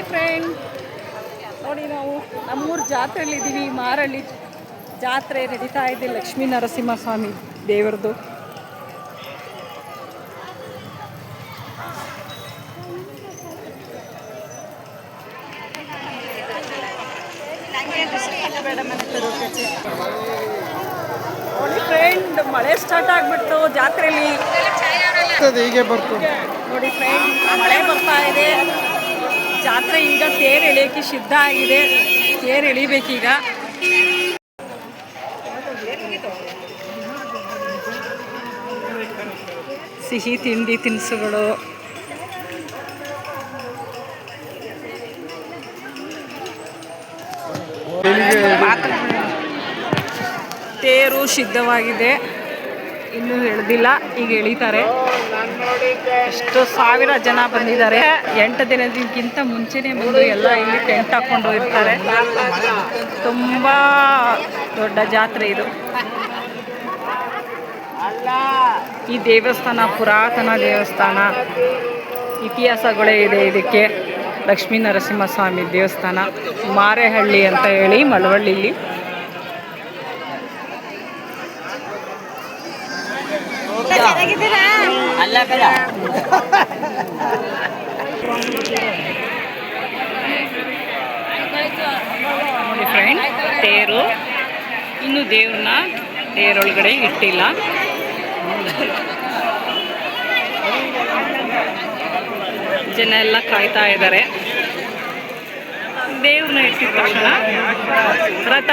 Hi friend ನೋಡಿ ನಾವು ನಮ್ಮೂರು ಜಾತ್ರೆಯಲ್ಲಿ ಇದ್ದೀವಿ ಮಾರಳ್ಳಿ ಜಾತ್ರೆ ನಡೀತಾ ಇದೆ ಲಕ್ಷ್ಮೀ ನರಸಿಂಹಸ್ವಾಮಿ ದೇವರದು ನೋಡಿ ಫ್ರೆಂಡ್ ಮಳೆ ಸ್ಟಾರ್ಟ್ ಆಗಿಬಿಟ್ಟು ಜಾತ್ರೆಯಲ್ಲಿ ಹೀಗೆ ಬರ್ತು. ನೋಡಿ ಫ್ರೆಂಡ್ ಮಳೆ ಬರ್ತಾ ಇದೆ. ಜಾತ್ರೆ ಈಗ ತೇರು ಎಳೆಯೋಕ್ಕೆ ಸಿದ್ಧ ಆಗಿದೆ. ತೇರು ಎಳಿಬೇಕೀಗ. ಸಿಹಿ ತಿಂಡಿ ತಿನಿಸುಗಳು. ತೇರು ಸಿದ್ಧವಾಗಿದೆ. ಇನ್ನೂ ಎಳೆದಿಲ್ಲ, ಈಗ ಎಳಿತಾರೆ. ಎಷ್ಟು ಸಾವಿರ ಜನ ಬಂದಿದ್ದಾರೆ. ಎಂಟು ದಿನದಕ್ಕಿಂತ ಮುಂಚೆನೇ ಬಂದು ಎಲ್ಲ ಇಲ್ಲಿ ಟೆಂಟ್ ಹಾಕೊಂಡು ಇರ್ತಾರೆ ತುಂಬ ದೊಡ್ಡ ಜಾತ್ರೆ ಇದು. ಈ ದೇವಸ್ಥಾನ ಪುರಾತನ ದೇವಸ್ಥಾನ. ಇತಿಹಾಸಗಳೇ ಇದೆ ಇದಕ್ಕೆ. ಲಕ್ಷ್ಮೀ ನರಸಿಂಹಸ್ವಾಮಿ ದೇವಸ್ಥಾನ. ಮಾರೇಹಳ್ಳಿ ಅಂತ ಹೇಳಿ ಮಳವಳ್ಳಿಲಿ. ನೋಡಿ ಫ್ರೆಂಡ್ ತೇರು. ಇನ್ನು ದೇವ್ರನ್ನ ತೇರೊಳಗಡೆ ಇಟ್ಟಿಲ್ಲ. ಜನ ಎಲ್ಲ ಕಾಯ್ತಾ ಇದ್ದಾರೆ. ದೇವ್ರನ್ನ ಇಟ್ಟಿದ ತಕ್ಷಣ ರಥ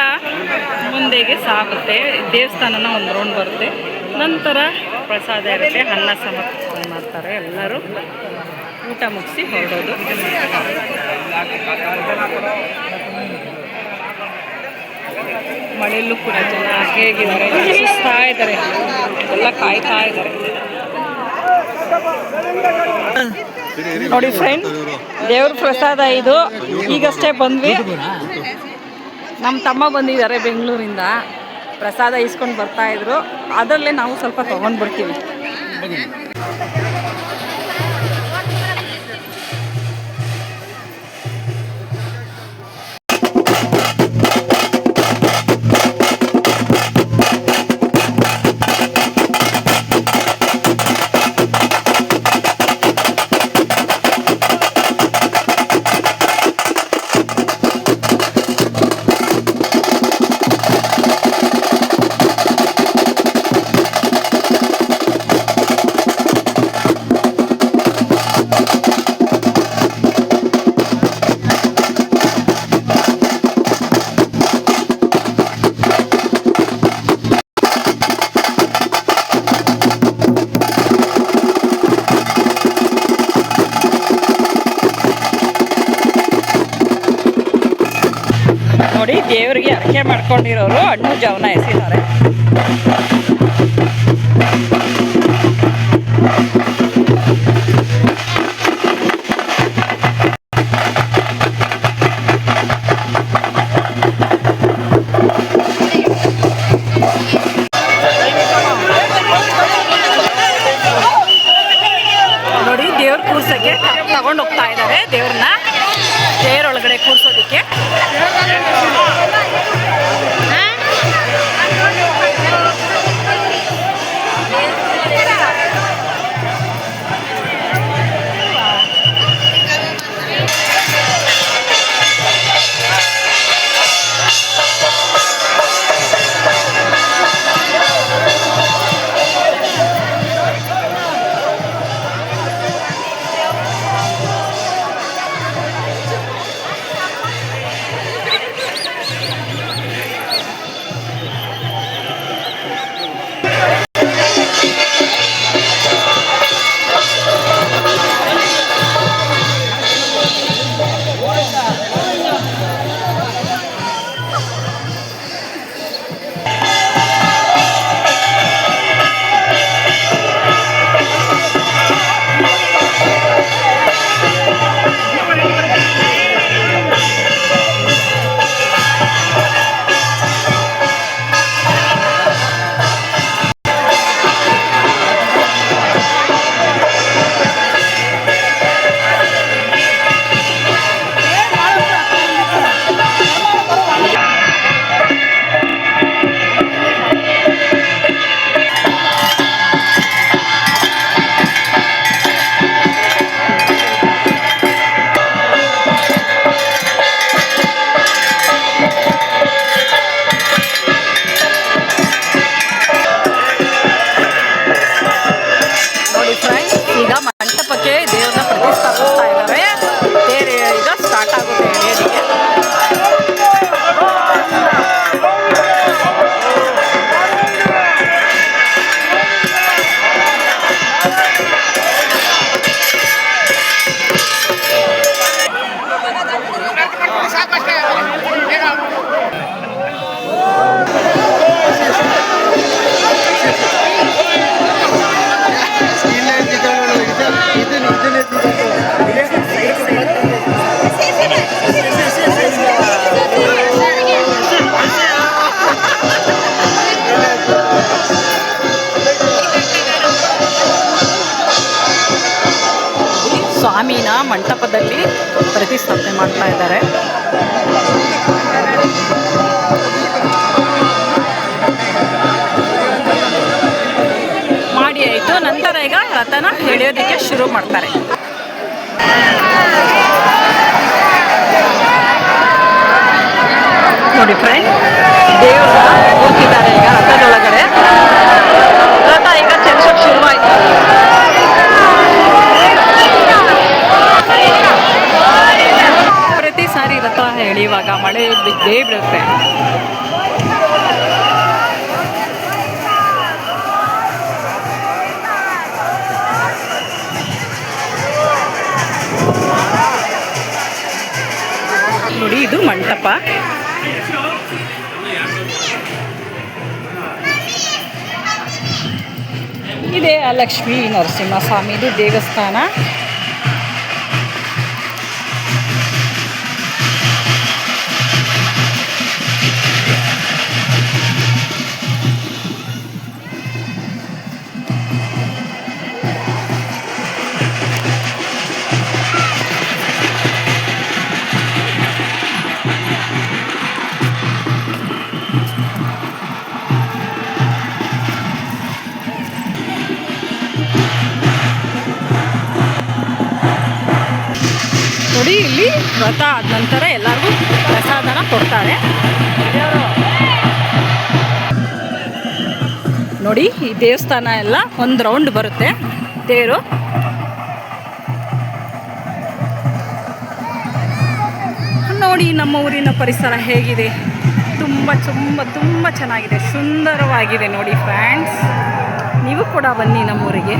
ಮುಂದೆಗೆ ಸಾಗುತ್ತೆ. ದೇವಸ್ಥಾನನ ಒಂದು ರೌಂಡ್ ಬರುತ್ತೆ. ನಂತರ ಪ್ರಸಾದ ಇರುತ್ತೆ, ಅನ್ನ ಸಮರ್ಪಣೆ ಮಾಡ್ತಾರೆ ಎಲ್ಲರೂ. ಊಟ ಮುಗಿಸಿ ಹೊರಡೋದು. ಮಳೆಯಲ್ಲೂ ಕೂಡ ಜನ ಹೇಗಿದ್ದಾರೆ ಸುಸ್ತಾ ಇದ್ದಾರೆ. ಎಲ್ಲ ಕಾಯ್ತಾ ಇದ್ದಾರೆ. ನೋಡಿ ಫ್ರೆಂಡ್ ದೇವ್ರ ಪ್ರಸಾದ ಇದು. ಈಗಷ್ಟೇ ಬಂದ್ವಿ. ನಮ್ಮ ತಮ್ಮ ಬಂದಿದ್ದಾರೆ ಬೆಂಗಳೂರಿಂದ. ಪ್ರಸಾದ ಇಸ್ಕೊಂಡು ಬರ್ತಾ ಇದ್ರು. ಅದರಲ್ಲೇ ನಾವು ಸ್ವಲ್ಪ ತಗೊಂಡು ದೇವರಿಗೆ ಮಾಡ್ಕೊಂಡಿರೋರು ಹಣ್ಣು ಜವನ ಎಸಿದ್ದಾರೆ ಮಾಡಿ ಆಯಿತು. ನಂತರ ಈಗ ರಥನ ಎಳೆಯೋದಕ್ಕೆ ಶುರು ಮಾಡ್ತಾರೆ. ನೋಡಿ ಫ್ರೆಂಡ್, ದೇವರ ಹೋಗಿದ್ದಾರೆ ಈಗ ರಥದೊಳಗಡೆ. ರಥ ಈಗ ಚಲಿಸೋಕೆ ಶುರುವಾಯಿತು ಪ್ರತಿ ಸಾರಿ ರಥ ಎಳೆಯುವಾಗ ಮಳೆ ಬಿದ್ದೇ ಬಿಡುತ್ತೆ ಇದು ಮಂಟಪ. ಇದೆ ಆ ಲಕ್ಷ್ಮೀ ನರಸಿಂಹಸ್ವಾಮಿದು ದೇವಸ್ಥಾನ. ವ್ರತ ಆದ ನಂತರ ಎಲ್ಲರಿಗೂ ಪ್ರಸಾದನ ಕೊಡ್ತಾರೆ. ನೋಡಿ, ಈ ದೇವಸ್ಥಾನ ಎಲ್ಲ ಒಂದು ರೌಂಡ್ ಬರುತ್ತೆ. ತೇರು ನೋಡಿ, ನಮ್ಮ ಊರಿನ ಪರಿಸರ ಹೇಗಿದೆ. ತುಂಬ ತುಂಬ ತುಂಬ ಚೆನ್ನಾಗಿದೆ. ಸುಂದರವಾಗಿದೆ ನೋಡಿ ಫ್ರೆಂಡ್ಸ್ ನೀವು ಕೂಡ ಬನ್ನಿ ನಮ್ಮೂರಿಗೆ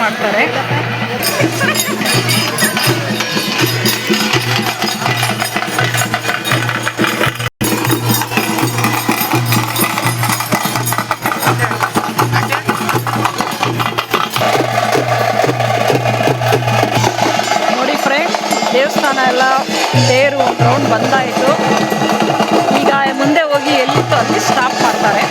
ಮಾಡ್ತಾರೆ. ನೋಡಿ ಫ್ರೆಂಡ್ ದೇವಸ್ಥಾನ ಎಲ್ಲ ತೇರು ರೌಂಡ್ ಬಂದಾಯಿತು. ಈಗ ಮುಂದೆ ಹೋಗಿ ಎಲ್ಲಿತ್ತು ಅಲ್ಲಿ ಸ್ಟಾಪ್ ಮಾಡ್ತಾರೆ.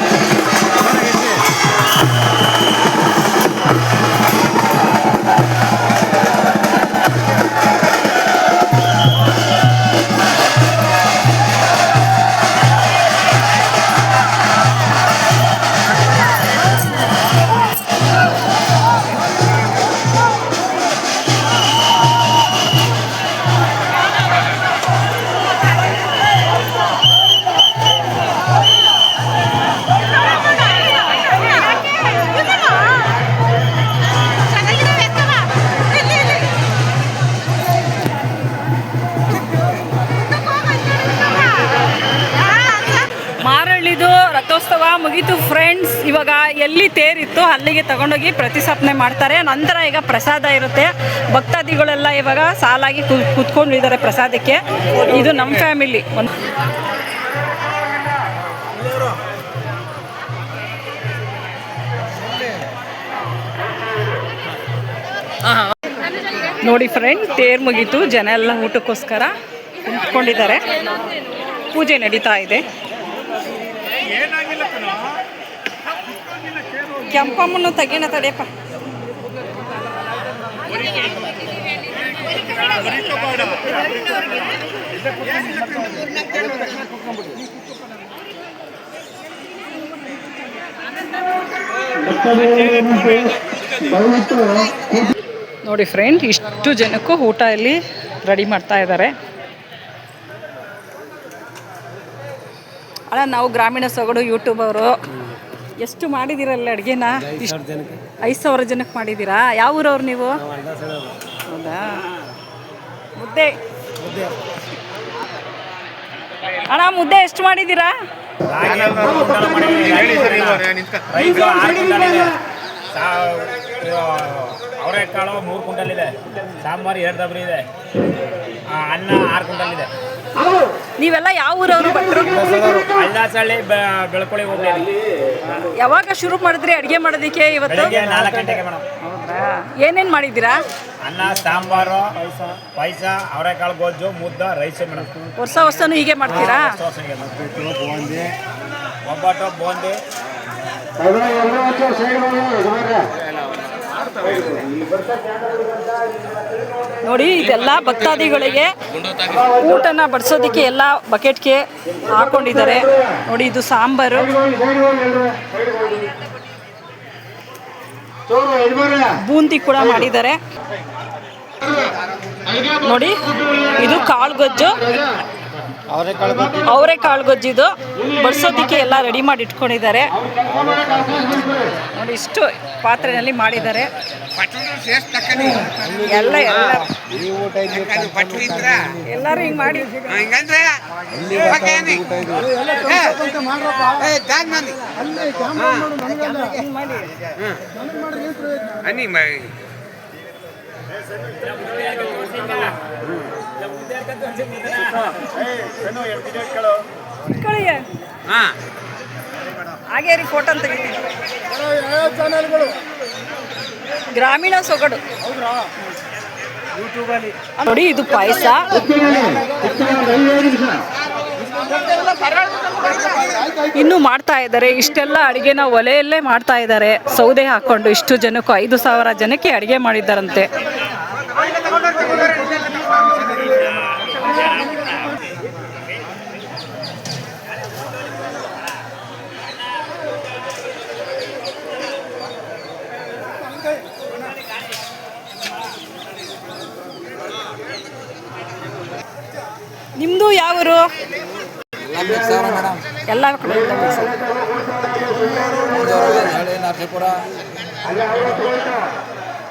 ಎಲ್ಲಿ ತೇರಿತ್ತು, ಅಲ್ಲಿಗೆ ತಗೊಂಡೋಗಿ ಪ್ರತಿಷ್ಠಾಪನೆ ಮಾಡ್ತಾರೆ. ನಂತರ ಈಗ ಪ್ರಸಾದ ಇರುತ್ತೆ. ಭಕ್ತಾದಿಗಳೆಲ್ಲ ಇವಾಗ ಸಾಲಾಗಿ ಕೂತ್ಕೊಂಡಿದ್ದಾರೆ ಪ್ರಸಾದಕ್ಕೆ. ಇದು ನಮ್ಮ ಫ್ಯಾಮಿಲಿ ನೋಡಿ ಫ್ರೆಂಡ್ ತೇರ್ ಮುಗೀತು. ಜನ ಎಲ್ಲ ಊಟಕ್ಕೋಸ್ಕರ ಕುತ್ಕೊಂಡಿದ್ದಾರೆ. ಪೂಜೆ ನಡೀತಾ ಇದೆ. ಕೆಂಪಮ್ಮನ್ನು ತೆಗೀಣ ತಡೆಯಪ್ಪ. ನೋಡಿ ಫ್ರೆಂಡ್ ಇಷ್ಟು ಜನಕ್ಕೂ ಊಟ ಇಲ್ಲಿ ರೆಡಿ ಮಾಡ್ತಾ ಇದ್ದಾರೆ. ಅಲ್ಲ ನಾವು ಗ್ರಾಮೀಣ ಸೊಗಡು ಯೂಟ್ಯೂಬ್ ಅವರು ಎಷ್ಟು ಮಾಡಿದ್ದೀರಲ್ಲ ಅಡುಗೆನ? ಐದು ಸಾವಿರ ಜನಕ್ಕೆ. ಮಾಡಿದ್ದೀರಾ ಯಾವ ಊರವ್ರು ನೀವು? ಹೌದಾ? ಮುದ್ದೆ. ಅಣ್ಣ ಮುದ್ದೆ ಎಷ್ಟು ಮಾಡಿದ್ದೀರಾ ಆರು ಅವರೆಕಾಳು ಮೂರು ಕ್ವಿಂಟಲ್ ಇದೆ ಸಾಂಬಾರು ಎರಡು ಡಬ್ರಿ ಇದೆ. ಅನ್ನ ಆರು ಕ್ವಿಂಟಲ್ ಇದೆ ನೀವೆಲ್ಲ ಯಾವ ಊರವರು ಭಟ್ರು? ಅಲ್ದಾಸಳ್ಳಿ ಬೆಳ್ಕೊಳ್ಳಿ ಹೋಗ್ಲಿ. ಯಾವಾಗ ಶುರು ಮಾಡಿದ್ರಿ ಅಡುಗೆ ಮಾಡೋದಕ್ಕೆ ಇವತ್ತು? ಬೆಳಿಗ್ಗೆ ನಾಲ್ಕು ಗಂಟೆಗೆ ಮೇಡಮ್. ಏನೇನು ಮಾಡಿದ್ದೀರಾ? ಅನ್ನ ಸಾಂಬಾರು ಪಾಯಸ ಅವರೆಕಾಳು ಗೊಜ್ಜು ಮುದ್ದ ರೈಸ್ ಮೇಡಮ್. ವರ್ಷ ವರ್ಷನೂ ಹೀಗೆ ಮಾಡ್ತೀರಾ? ಒಬ್ಬಟ್ಟು ಬೂಂದಿ ನೋಡಿ, ಇದೆಲ್ಲ ಭಕ್ತಾದಿಗಳಿಗೆ ಊಟನ ಬಡಿಸೋದಕ್ಕೆ ಎಲ್ಲ ಬಕೆಟ್ಗೆ ಹಾಕೊಂಡಿದ್ದಾರೆ. ನೋಡಿ, ಇದು ಸಾಂಬಾರು. ಬೂಂದಿ ಕೂಡ ಮಾಡಿದ್ದಾರೆ. ನೋಡಿ, ಇದು ಕಾಳು ಗೊಜ್ಜು ಅವರೇ ಕಾಳು ಗೊಜ್ಜಿದು. ಬಡಿಸೋದಕ್ಕೆ ಎಲ್ಲ ರೆಡಿ ಮಾಡಿ ಇಟ್ಕೊಂಡಿದ್ದಾರೆ. ನೋಡಿ ಇಷ್ಟು ಪಾತ್ರೆಯಲ್ಲಿ ಮಾಡಿದ್ದಾರೆ. ಎಲ್ಲ ಎಲ್ಲ. ಎಲ್ಲರೂ ಹಿಂಗೆ ಮಾಡಿ. ಮಾಡಿ ಇಟ್ಕೊಳ್ಳಿ ಹಾಗೆ ರೀ ಫೋಟೋ ತೆಗಿತೀನಿ. ಗ್ರಾಮೀಣ ಸೊಗಡು. ನೋಡಿ ಇದು ಪಾಯಸ. ಇನ್ನು ಮಾಡ್ತಾ ಇದ್ದಾರೆ. ಇಷ್ಟೆಲ್ಲ ಅಡಿಗೆನ ಒಲೆಯಲ್ಲೇ ಮಾಡ್ತಾ ಇದ್ದಾರೆ. ಸೌದೆ ಹಾಕೊಂಡು ಇಷ್ಟು ಜನಕ್ಕೂ ಐದು ಸಾವಿರ ಜನಕ್ಕೆ ಅಡಿಗೆ ಮಾಡಿದ್ದಾರಂತೆ. ನಿಮ್ಮದು ಯಾವರು ಎಲ್ಲ.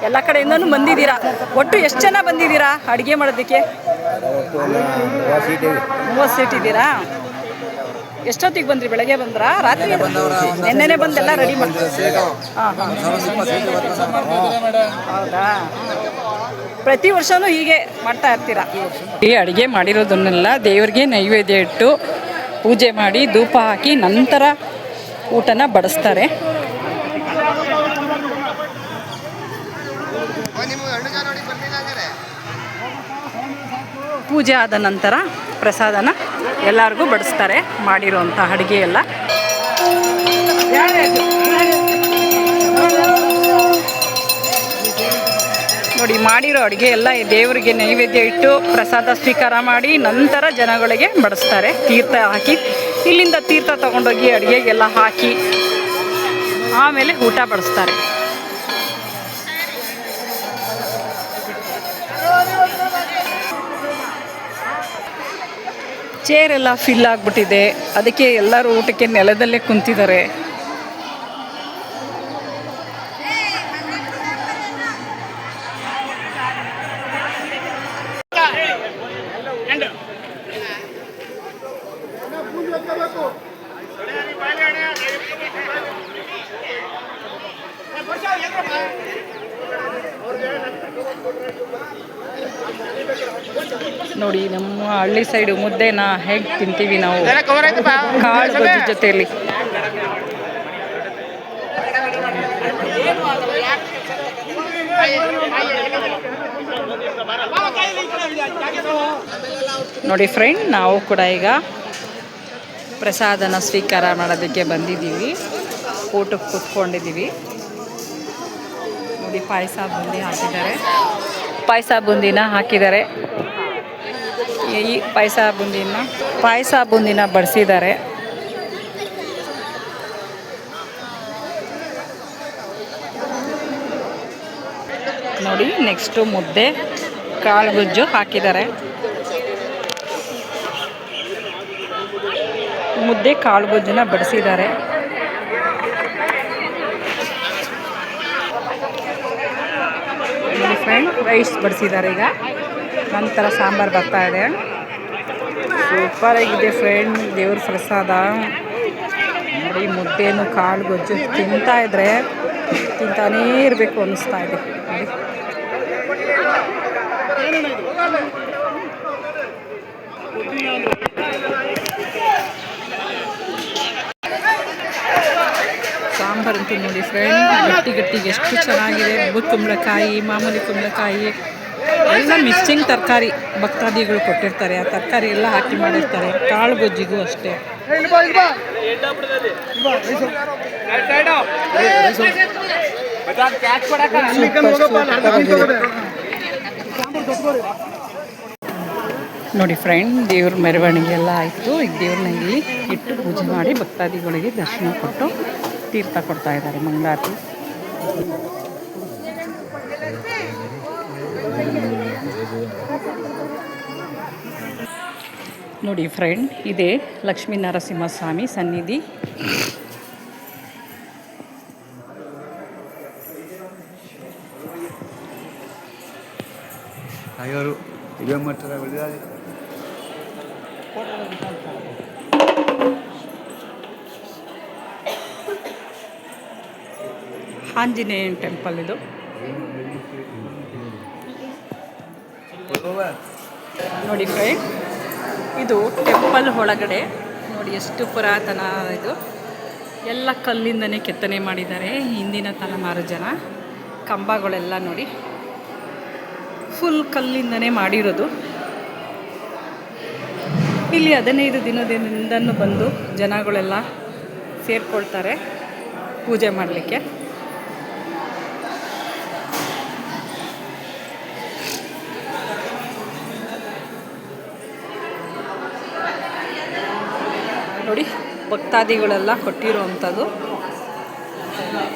ಎಲ್ಲ ಕಡೆಯಿಂದನೂ ಬಂದಿದ್ದೀರಾ? ಒಟ್ಟು ಎಷ್ಟು ಜನ ಬಂದಿದ್ದೀರಾ ಅಡುಗೆ ಮಾಡೋದಕ್ಕೆ? ಮೂವತ್ತು ಸೀಟ್ ಇದ್ದೀರಾ? ಎಷ್ಟೊತ್ತಿಗೆ ಬಂದ್ರಿ ಬೆಳಗ್ಗೆ ಬಂದ್ರ ರಾತ್ರಿ ನೆನ್ನೆನೆ ಬಂದೆಲ್ಲ ರೆಡಿ ಮಾಡ್ತೀವಿ ಹೌದಾ ಪ್ರತಿ ವರ್ಷನೂ ಹೀಗೆ ಮಾಡ್ತಾ ಇರ್ತೀರಾ ಈ ಅಡುಗೆ ಮಾಡಿರೋದನ್ನೆಲ್ಲ ದೇವರಿಗೆ ನೈವೇದ್ಯ ಇಟ್ಟು ಪೂಜೆ ಮಾಡಿ ಧೂಪ ಹಾಕಿ ನಂತರ ಊಟನ ಬಡಿಸ್ತಾರೆ ಪೂಜೆ ಆದ ನಂತರ ಪ್ರಸಾದನ ಎಲ್ಲರಿಗೂ ಬಡಿಸ್ತಾರೆ ಮಾಡಿರೋಂಥ ಅಡುಗೆ ಎಲ್ಲ. ನೋಡಿ, ಮಾಡಿರೋ ಅಡುಗೆ ಎಲ್ಲ ದೇವರಿಗೆ ನೈವೇದ್ಯ ಇಟ್ಟು ಪ್ರಸಾದ ಸ್ವೀಕಾರ ಮಾಡಿ ನಂತರ ಜನಗಳಿಗೆ ಬಡಿಸ್ತಾರೆ. ತೀರ್ಥ ಹಾಕಿ, ಇಲ್ಲಿಂದ ತೀರ್ಥ ತಗೊಂಡೋಗಿ ಅಡುಗೆಗೆಲ್ಲ ಹಾಕಿ ಆಮೇಲೆ ಊಟ ಬಡಿಸ್ತಾರೆ. ಚೇರ್ ಎಲ್ಲ ಫಿಲ್ ಆಗಿಬಿಟ್ಟಿದೆ. ಅದಕ್ಕೆ ಎಲ್ಲರೂ ಊಟಕ್ಕೆ ನೆಲದಲ್ಲೇ ಕುಂತಿದ್ದಾರೆ. ಸೈಡು ಮುದ್ದೆನ ಹೇಗೆ ತಿಂತೀವಿ ನಾವು? ಕಾಳು ಗೊಜ್ಜು ಜೊತೆಯಲ್ಲಿ ನೋಡಿ ಫ್ರೆಂಡ್ ನಾವು ಕೂಡ ಈಗ ಪ್ರಸಾದನ ಸ್ವೀಕಾರ ಮಾಡೋದಕ್ಕೆ ಬಂದಿದ್ದೀವಿ. ಊಟಕ್ಕೆ ಕೂತ್ಕೊಂಡಿದ್ದೀವಿ. ನೋಡಿ ಪಾಯಸ ಬುಂದಿ ಹಾಕಿದ್ದಾರೆ. ಪಾಯಸ ಬುಂದಿನ ಹಾಕಿದ್ದಾರೆ. ಈ ಪಾಯಸ ಬುಂದಿನ? ಪಾಯಸ ಬುಂದಿನ ಬಡಿಸಿದ್ದಾರೆ. ನೋಡಿ ನೆಕ್ಸ್ಟು ಮುದ್ದೆ, ಕಾಳು ಗೊಜ್ಜು ಹಾಕಿದ್ದಾರೆ. ಮುದ್ದೆ, ಕಾಳು ಗೊಜ್ಜನ್ನ ಬಡಿಸಿದ್ದಾರೆ. ಫ್ರೆಂಡ್ ರೈಸ್ ಬಡಿಸಿದ್ದಾರೆ ಈಗ. ನಂತರ ಸಾಂಬಾರು ಬರ್ತಾ ಇದೆ. ಸೂಪರ್ ಆಗಿದೆ ಫ್ರೆಂಡ್ ದೇವ್ರ ಪ್ರಸಾದ. ನೋಡಿ, ಮುದ್ದೆನು ಕಾಳು ಗೊಜ್ಜು ತಿಂತಾ ಇದ್ರೆ ತಿಂತಾನೇ ಇರಬೇಕು ಅನ್ನಿಸ್ತಾ ಇದೆ. ಸಾಂಬಾರು ಅಂತ ನೋಡಿ ಫ್ರೆಂಡ್ ಗಟ್ಟಿ ಗಟ್ಟಿಗೆ ಎಷ್ಟು ಚೆನ್ನಾಗಿದೆ. ಕುಂಬಳಕಾಯಿ, ಮಾಮೂಲಿ ಕುಂಬಳಕಾಯಿ. ಎಲ್ಲ ಮಿಸ್ಸಿಂಗ್ ತರಕಾರಿ ಭಕ್ತಾದಿಗಳು ಕೊಟ್ಟಿರ್ತಾರೆ. ಆ ತರಕಾರಿ ಎಲ್ಲ ಹಾಕಿ ಮಾಡಿರ್ತಾರೆ. ಕಾಳು ಗೊಜ್ಜಿಗೂ ಅಷ್ಟೇ. ನೋಡಿ ಫ್ರೆಂಡ್ ದೇವ್ರ ಮೆರವಣಿಗೆ ಎಲ್ಲ ಆಯಿತು. ಈಗ ದೇವ್ರನ್ನ ಇಲ್ಲಿ ಇಟ್ಟು ಪೂಜೆ ಮಾಡಿ ಭಕ್ತಾದಿಗಳಿಗೆ ದರ್ಶನ ಕೊಟ್ಟು ತೀರ್ಥ ಕೊಡ್ತಾ ಇದ್ದಾರೆ ಮಂಗಳಾರತಿ. ನೋಡಿ ಫ್ರೆಂಡ್ ಇದೇ ಲಕ್ಷ್ಮೀ ನರಸಿಂಹಸ್ವಾಮಿ ಸನ್ನಿಧಿ. ಆಂಜನೇಯ ಇದೇ ಆಂಜನೇಯನ್ ಟೆಂಪಲ್ ಇದು. ನೋಡಿ ಫ್ರೆಂಡ್ ಇದು ಟೆಂಪಲ್ ಒಳಗಡೆ. ನೋಡಿ ಎಷ್ಟು ಪುರಾತನ ಇದು. ಎಲ್ಲ ಕಲ್ಲಿಂದನೇ ಕೆತ್ತನೆ ಮಾಡಿದ್ದಾರೆ ಹಿಂದಿನ ತಲೆಮಾರು ಜನ. ಕಂಬಗಳೆಲ್ಲ ನೋಡಿ. ಫುಲ್ ಕಲ್ಲಿಂದನೇ ಮಾಡಿರೋದು. ಇಲ್ಲಿ ಹದಿನೈದು ದಿನದಿಂದನೂ ಬಂದು ಜನಗಳೆಲ್ಲ ಸೇರ್ಕೊಳ್ತಾರೆ. ಪೂಜೆ ಮಾಡಲಿಕ್ಕೆ ನೋಡಿ ಭಕ್ತಾದಿಗಳೆಲ್ಲ ಕೊಟ್ಟಿರುವಂಥದ್ದು.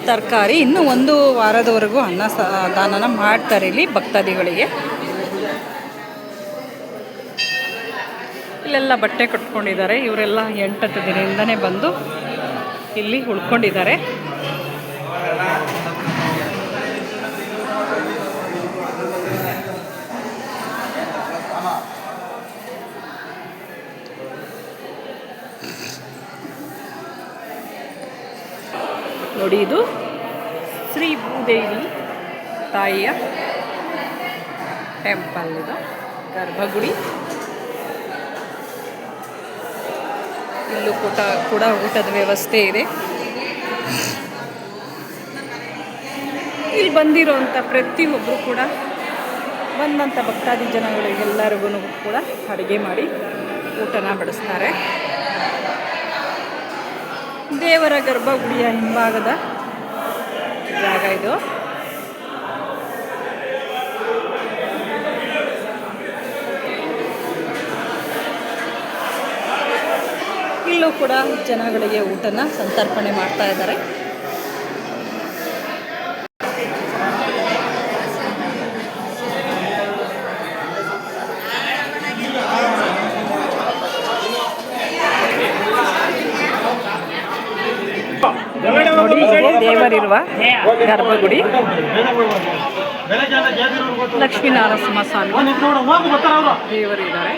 ತರಕಾರಿ ಇನ್ನು ಒಂದು ವಾರದವರೆಗೂ ಅನ್ನ ಸ, ದಾನನ ಮಾಡ್ತಾರೆ ಇಲ್ಲಿ ಭಕ್ತಾದಿಗಳಿಗೆ. ಇಲ್ಲೆಲ್ಲ ಬಟ್ಟೆ ಕಟ್ಕೊಂಡಿದ್ದಾರೆ. ಇವರೆಲ್ಲ ಎಂಟತ್ತು ದಿನದಿಂದನೇ ಬಂದು ಇಲ್ಲಿ ಉಳ್ಕೊಂಡಿದ್ದಾರೆ. ನೋಡಿ ಇದು ಶ್ರೀ ಭೂದೇವಿ ತಾಯಿಯ ಟೆಂಪಲ್ ಇದು, ಗರ್ಭಗುಡಿ. ಇಲ್ಲೂ ಕೂಟ, ಕೂಡ ಊಟದ ವ್ಯವಸ್ಥೆ ಇದೆ. ಇಲ್ಲಿ ಬಂದಿರೋಂಥ ಪ್ರತಿಯೊಬ್ಬರು ಕೂಡ ಬಂದಂಥ ಭಕ್ತಾದಿ ಜನಗಳಿಗೆಲ್ಲರಿಗೂ ಕೂಡ ಅಡುಗೆ ಮಾಡಿ ಊಟನ ಬಡಿಸ್ತಾರೆ. ದೇವರ ಗರ್ಭಗುಡಿಯ ಹಿಂಭಾಗದ ಜಾಗ ಇದು. ಇಲ್ಲೂ ಕೂಡ ಜನಗಳಿಗೆ ಊಟನ ಸಂತರ್ಪಣೆ ಮಾಡ್ತಾ ಇದ್ದಾರೆ ನೋಡಿ ಇದೆ ದೇವರಿರುವ ಗರ್ಭಗುಡಿ. ಲಕ್ಷ್ಮೀನಾರಸಿಂಹ ಸ್ವಾಮಿ ದೇವರಿದ್ದಾರೆ.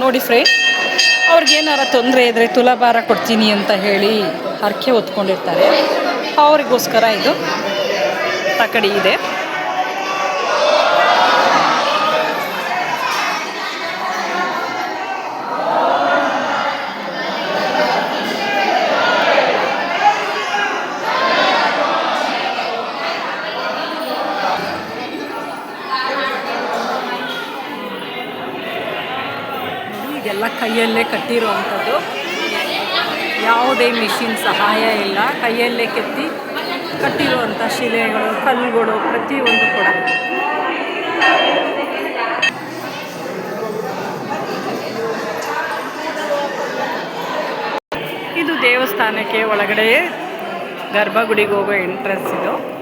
ನೋಡಿ ಫ್ರೆಂಡ್ ಅವ್ರಿಗೇನಾರ ತೊಂದರೆ ಇದ್ದರೆ ತುಲಾಭಾರ ಕೊಡ್ತೀನಿ ಅಂತ ಹೇಳಿ ಹರಕೆ ಹೊತ್ಕೊಂಡಿರ್ತಾರೆ. ಅವರಿಗೋಸ್ಕರ ಇದು ತಕಡಿ ಇದೆ. ಇದೆಲ್ಲ ಕೈಯಲ್ಲೇ ಕಟ್ಟಿರುವಂಥದ್ದು. ಯಾವುದೇ ಮಿಷಿನ್ ಸಹಾಯ ಇಲ್ಲ. ಕೈಯಲ್ಲೇ ಕೆತ್ತಿ ಕಟ್ಟಿರುವಂಥ ಶಿಲೆಗಳು, ಕಲ್ಲುಗಳು ಪ್ರತಿಯೊಂದು ಕೂಡ. ಇದು ದೇವಸ್ಥಾನಕ್ಕೆ ಒಳಗಡೆ ಗರ್ಭಗುಡಿಗೆ ಹೋಗೋ ಎಂಟ್ರೆನ್ಸ್ ಇದು.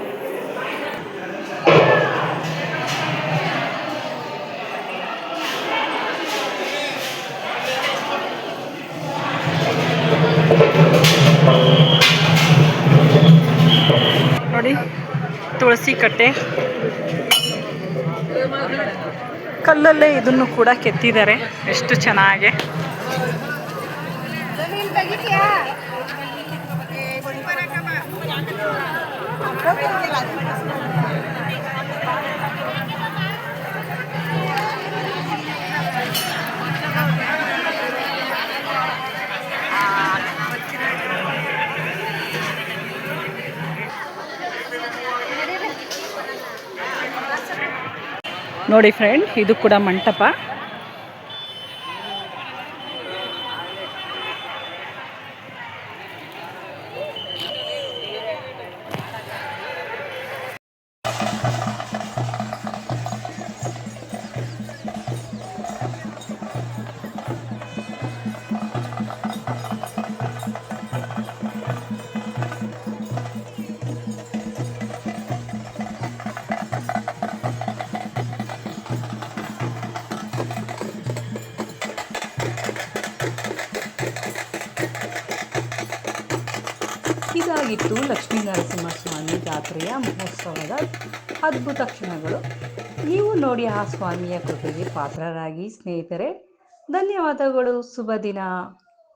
ತುಳಸಿ ಕಟ್ಟೆ. ಕಲ್ಲಲ್ಲೇ ಇದನ್ನು ಕೂಡ ಕೆತ್ತಿದ್ದಾರೆ. ಎಷ್ಟು ಚೆನ್ನಾಗಿ. ನೋಡಿ ಫ್ರೆಂಡ್ ಇದು ಕೂಡ ಮಂಟಪ. ಜಾತ್ರೆಯ ಮಹೋತ್ಸವದ ಅದ್ಭುತ ಕ್ಷಣಗಳು. ನೀವು ನೋಡಿ ಆ ಸ್ವಾಮಿಯ ಕೃಪೆಗೆ ಪಾತ್ರರಾಗಿ ಸ್ನೇಹಿತರೆ ಧನ್ಯವಾದಗಳು. ಶುಭ ದಿನ.